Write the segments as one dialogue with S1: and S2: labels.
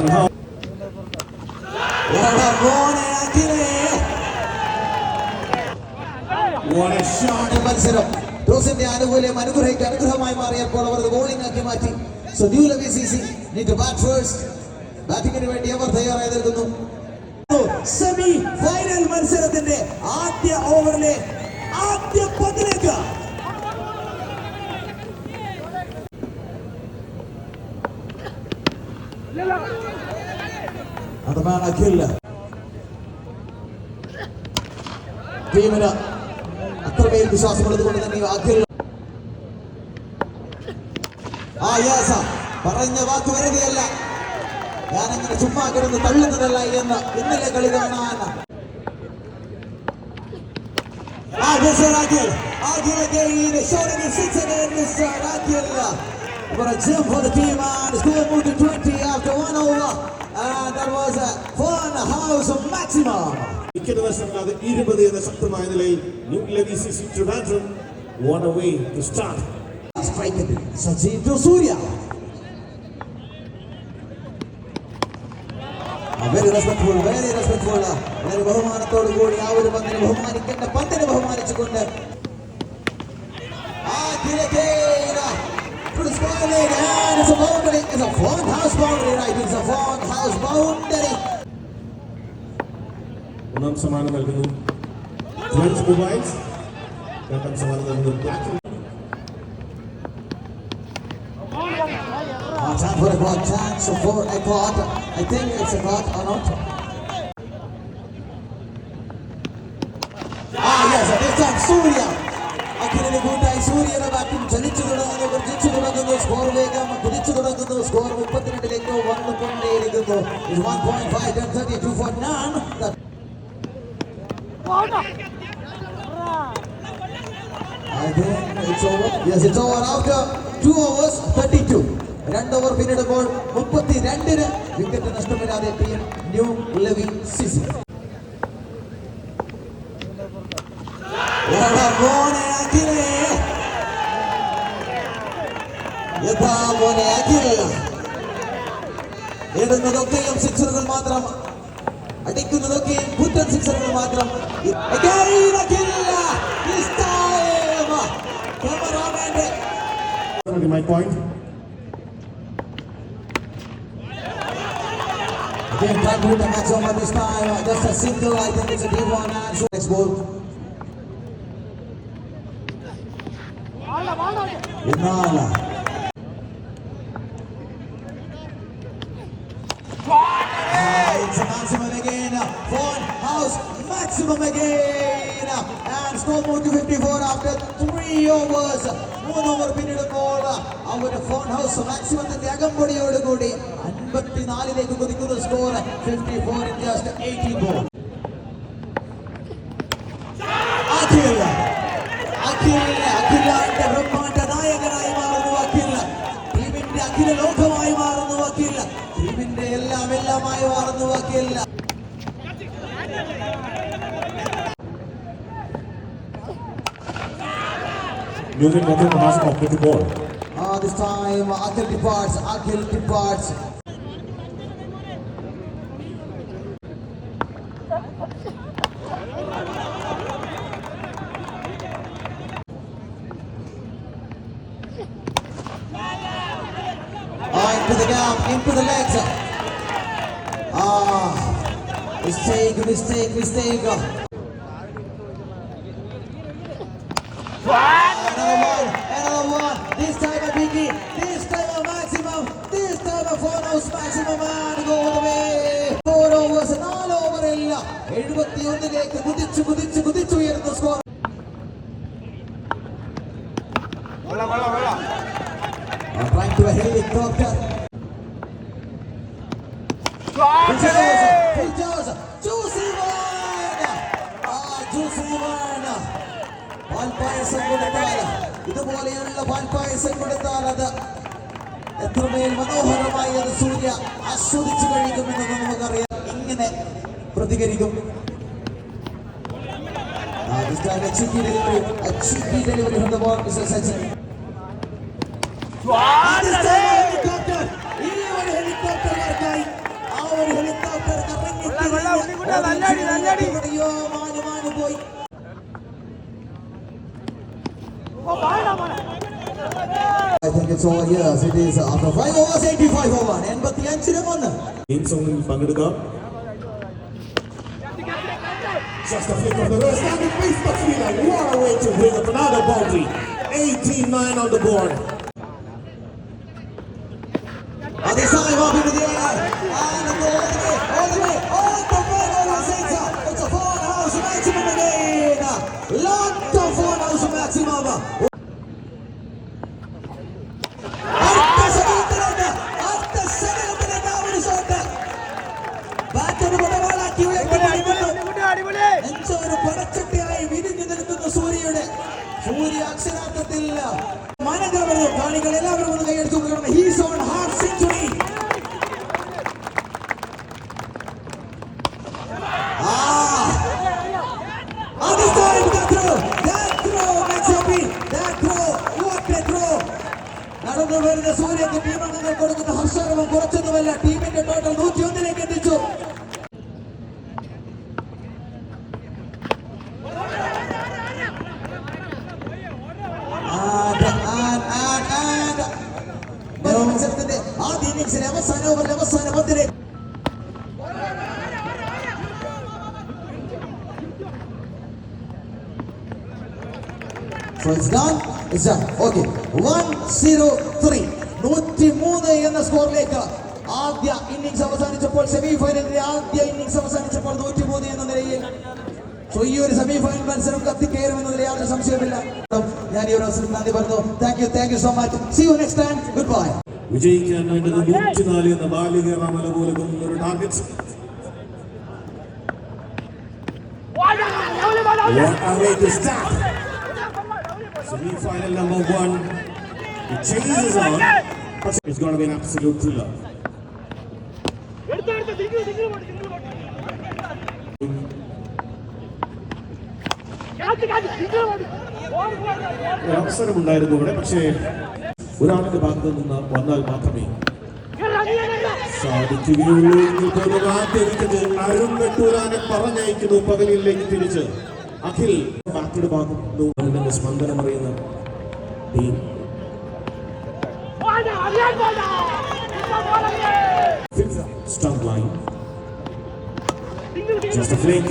S1: on how
S2: എടാ മോനെ അഖിലേ.
S1: what a shot.
S2: മത്സരം ടോസിന്റെ ആനുകൂല്യം അനുഗ്രഹിക്ക് അനുഗ്രഹമായി മാറിയപ്പോൾ അവർ ബോളിംഗ് ആക്കി മാറ്റി so new level C C NEET bat first ബാറ്റിംഗിന് വേണ്ടി അവർ തയ്യാറായി നിൽക്കുന്നു സെമി ഫൈനൽ മത്സരത്തിന്റെ ആദ്യ ഓവറിലെ ആദ്യ പന്തിലേക്ക് അടനാണ് അഖിൽ ടീമിന് അത്രമേൽ വിശ്വാസമുള്ളത് കൊണ്ട് തന്നെ അഖിൽ ആ യാസ പറഞ്ഞ വാക്ക് വരുകയല്ല. ഞാനങ്ങനെ ചുമ്മാ കിടന്ന് തള്ളുന്നതല്ല എന്ന് ഇന്നലെ കളി കാണാൻ. Scored more fun house maximum
S1: wicket നഷ്ടമില്ലാതെ ഇരുപത് എന്ന ശക്തമായ നിലയിൽ new ലവി C C Trivandrum what a way to start
S2: Strike it. Sachin to Surya. Very respectful very respectful വളരെ ബഹുമാനത്തോടു കൂടി ആ ഒരു പന്തിനെ ബഹുമാനിക്കേണ്ട പന്തിനെ ബഹുമാനിച്ചുകൊണ്ട് ആ കിഴക്കേന to the square leg and it's a boundary it's a fun house boundary right it's a fun house boundary
S1: ഒന്നാം സമ്മാനം നൽകുന്നു ട്വൻസ് മൊബൈൽസ് രണ്ടാം സമ്മാനം നൽകുന്നു black
S2: Ah, time for a quad chance for a quad I think it's a quad or not Ah yes this time Surya അഖിലിന് കൂട്ടായി സൂര്യയുടെ ബാറ്റും ചലിച്ചു തുടങ്ങുന്നു ഗർജിച്ചു തുടങ്ങുന്നു സ്കോർ വേഗം കുതിച്ചു തുടങ്ങുന്നു സ്കോർ മുപ്പത്തിരണ്ടിലേക്ക് വന്നുകൊണ്ടേയിരിക്കുന്നു ഇത് one point five ten thirty two four nine രണ്ട് ഓവർ പിന്നിടുമ്പോൾ മുപ്പത്തി രണ്ടിന് വിക്കറ്റ് നഷ്ടമില്ലാതെ ടീം ന്യൂ ലെവി സിസി. യഥാ മോനെ അഖിൽ ഇടുന്നതൊക്കെയും സിക്സറുകൾ മാത്രം I think Dunaloki and Bhutan Singh ಮಾತ್ರ again Akilla this time. Come
S1: on, Andre.
S2: my point. Again can't win the match over this time. Just a single I think it's a deep one and so next ball. Inala again. Phone house maximum again. And score moved to 54 after three overs. മൂന്ന് over പിന്നിടുമ്പോൾ അവരുടെ phone house മാക്സിമത്തിന്റെ അകമ്പടിയോടുകൂടി അൻപത്തിനാലിലേക്ക് കുതിക്കുന്ന score fifty four in just eighteen ball
S1: Moving Madhu Manas complete the ball.
S2: Uh, this time, uh, Akhil departs, Akhil departs. Ah, into the gap, into the legs. Ah, mistake, mistake, mistake. time a biggie, this time a maximum, this time a four house maximum and go all the way. Four overs, നാല് over ഇല്ല എഴുപത്തിയൊന്നിലേക്ക് കുതിച്ചു കുതിച്ചു കുതിച്ചുയർന്ന score Trying to a helicopter. Phil Jones, Juicy one. Ah, Juicy one. പാൽപ്പായസം കൊടുത്താൽ ഇതുപോലെയുള്ള പാൽപ്പായസം കൊടുത്താൽ അത് എത്രമേൽ മനോഹരമായി അത് സൂര്യ ആസ്വദിച്ചു കഴിക്കുമെന്ന് നമുക്കറിയാം. ഇങ്ങനെ പ്രതികരിക്കും. ഹെലികോപ്റ്റർ പോയി I think it's over here. It is after 5 overs, 85 over. 85 ഒന്ന്
S1: ടീം സോണിൽ പങ്കെടുക്കാം Just a flick of the wrist and the face the fielder. What a way to bring up another boundary. 18-9 on the board.
S2: അക്ഷരാർത്ഥത്തിൽ മനകവരും കാണികൾ എല്ലാവരും ഒന്ന് കൈയടിച്ചു കൊടുക്കണം he's on half century നടന്നു വരുന്ന സൂര്യക്ക് ടീം അംഗങ്ങൾ കൊടുക്കുന്ന ഹർഷകരവും കുറച്ചൊന്നുമല്ല. ടീമിന്റെ ടോട്ടൽ നൂറ്റി ഒന്നിലേക്ക് എത്തിച്ചു And, and, and, and. ബെറോ മത്സരത്തിന്റെ ആദ്യ ഇന്നിംഗ്സിലെ അവസാന ഓവറിലെ അവസാന പന്തിലേക്ക് It's done. It's done. Okay. 103. നൂറ്റി മൂന്ന് എന്ന സ്കോറിലേക്ക് ആദ്യ ഇന്നിംഗ്സ് അവസാനിച്ചപ്പോൾ സെമി ഫൈനലിന്റെ ആദ്യ ഇന്നിംഗ്സ് അവസാനിച്ചപ്പോൾ നൂറ്റി മൂന്ന് എന്ന നിലയിൽ സോ ഈ ഒരു സെമി ഫൈനൽ മത്സരം കത്തിക്കയറുമെന്നതിൽ യാതൊരു സംശയമില്ല ഞാൻ ഈ ഒരു അവസരം നന്ദി പറഞ്ഞു thank you thank you so much see you next time good bye
S1: വിജയിക്കാൻ വേണ്ടത് നൂറ്റിനാല് എന്ന ബാലിക റമല പോലെ ഒരു target What a way to start. Semi-final number one. The chase is on. It's going to be an absolute thriller. അവസരമുണ്ടായിരുന്നു ഇവിടെ പക്ഷേ ഒരാളുടെ ഭാഗത്ത് നിന്ന് വന്നാൽ മാത്രമേ സാധിക്കുകയുള്ളൂ എങ്കിൽ പോലും ആദ്യ വിക്കറ്റ് അരുൺ വെട്ടൂരാനെ പറഞ്ഞയക്കുന്നു പകലിലേക്ക് തിരിച്ച് അഖിൽ ബാറ്റയുടെ ഭാഗത്തു നിന്ന് സ്പന്ദനം അറിയുന്ന ടീം
S3: പോടാ അറിയാൻ പോടാ ഇപ്പോ പോടല്ലേ
S1: stump line Just a flick.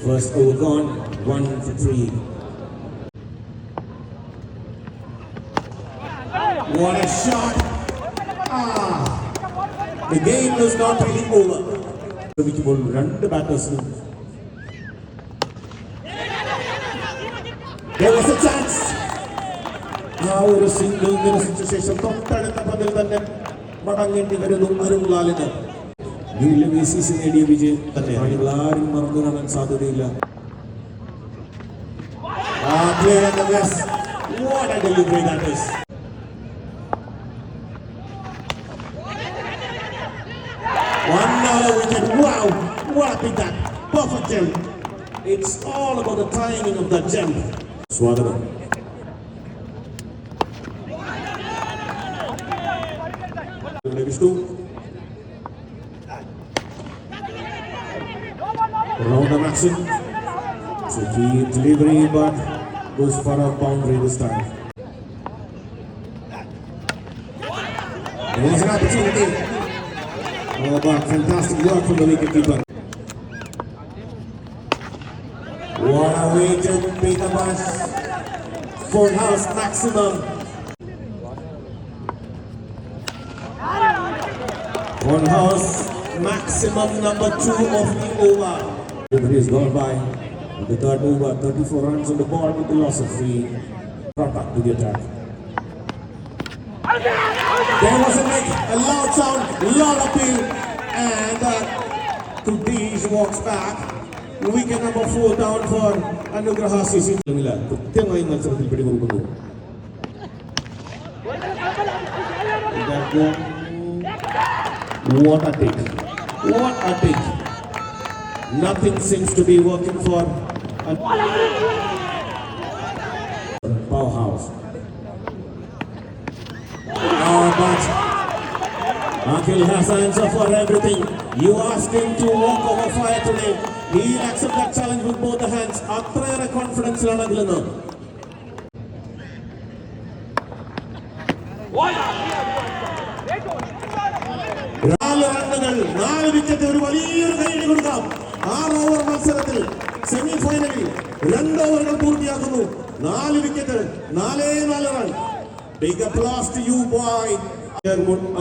S1: First over gone, one for three. What a shot! Ah, the game is not really over. ശ്രമിക്കുമ്പോൾ രണ്ട് ബാറ്റേഴ്സിനും There was a chance. ആ ഒരു സിംഗിൾ നിരസിച്ച ശേഷം തൊട്ടടുത്ത പതിൽ തന്നെ മടങ്ങേണ്ടി വരുന്നു Arun ലാലിന് new B C C നേടിയ വിജയം തന്നെ ആളുകൾ ആരും മറന്നു കാണാൻ സാധ്യതയില്ല ആ play on the west. What a delivery that is. One dollar wicket. Wow, what a big that. Perfect jump. It's all about the timing of that jump. സ്വാഗതം ഇവിടെ Vishnu round of action. So keep delivery, but goes for a boundary this time. There was an opportunity. Oh, but fantastic work from the wicketkeeper. What a way beat the bus. Full house maximum. Full house maximum number two of the over. Delivery is gone by. In the third over, 34 runs on the board with the loss of three. Brought back to the attack. There was a make, a loud sound, loud appeal, and uh, Kudish walks back weekend number 4, down for Anugraha Sisi. nila, tingay nga sa kapil pwede mong bago. What a take. What a take. Nothing seems to be working for a powerhouse. How Akil has Hassan for everything. You ask him to walk over fire today. Accept accept that challenge with both അത്രയേറെ കോൺഫിഡൻസിലാണ് അതിൽ നിന്ന്. നാല് റണ്ണുകൾ wicket ഒരു വലിയൊരു കൈയടി കൊടുക്കാം. ആറ് ഓവർ മത്സരത്തിൽ സെമി ഫൈനലിൽ രണ്ട് ഓവറുകൾ പൂർത്തിയാക്കുന്നു. നാല് വിക്കറ്റ് നാലേ നാല് run big blast you boy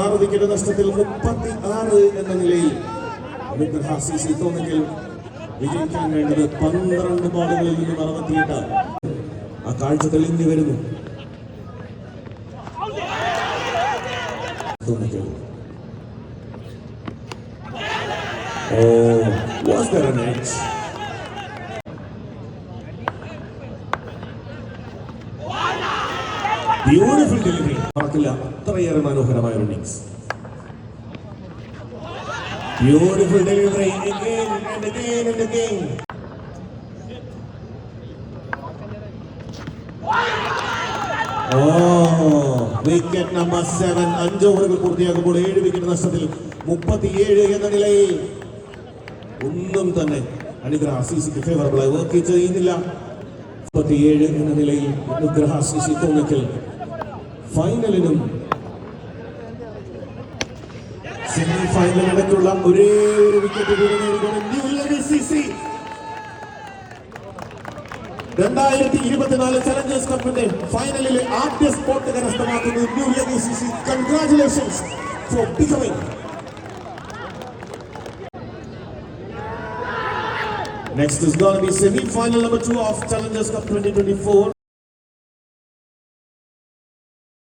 S1: ആറ് വിക്കറ്റ് നഷ്ടത്തിൽ മുപ്പത്തി ആറ് എന്ന നിലയിൽ അനുഗ്രഹ സി സി തോന്നെങ്കിൽ വിജയിക്കാൻ വേണ്ടത് പന്ത്രണ്ട് ബോളുകളിൽ നിന്നും അറുപത്തിയെട്ട് ആ കാഴ്ച തെളിഞ്ഞു വരുന്നു. Oh, was there an? Beautiful delivery മറക്കില്ല. അത്രയേറെ മനോഹരമായ innings beautiful delivery. Again and again and again wicket number seven അഞ്ച് ഓവറുകൾ പൂർത്തിയാക്കുമ്പോൾ ഏഴ് വിക്കറ്റ് നഷ്ടത്തിൽ മുപ്പത്തിയേഴ് എന്ന നിലയിൽ ഒന്നും തന്നെ അനുഗ്രഹ സിസിക്ക് ഫേവറബിളായി വർക്ക് ചെയ്യുന്നില്ല. മുപ്പത്തിയേഴ് എന്ന നിലയിൽ അനുഗ്രഹ സിസി തോന്നക്കൽ. ഫൈനലിനും സെമി ഫൈനലിടയ്ക്കുള്ള ഒരേ ഒരു വിക്കറ്റ് കൂടി നേടിക്കൊണ്ട് ന്യൂ രണ്ടായിരത്തി ഇരുപത്തിനാല് ചലഞ്ചേഴ്സ് കപ്പിന്റെ ഫൈനലിലെ ആദ്യ spot കരസ്ഥമാക്കുന്നത് new level C C congratulations for becoming Next is going to be semi-final number two of Challengers Cup 2024.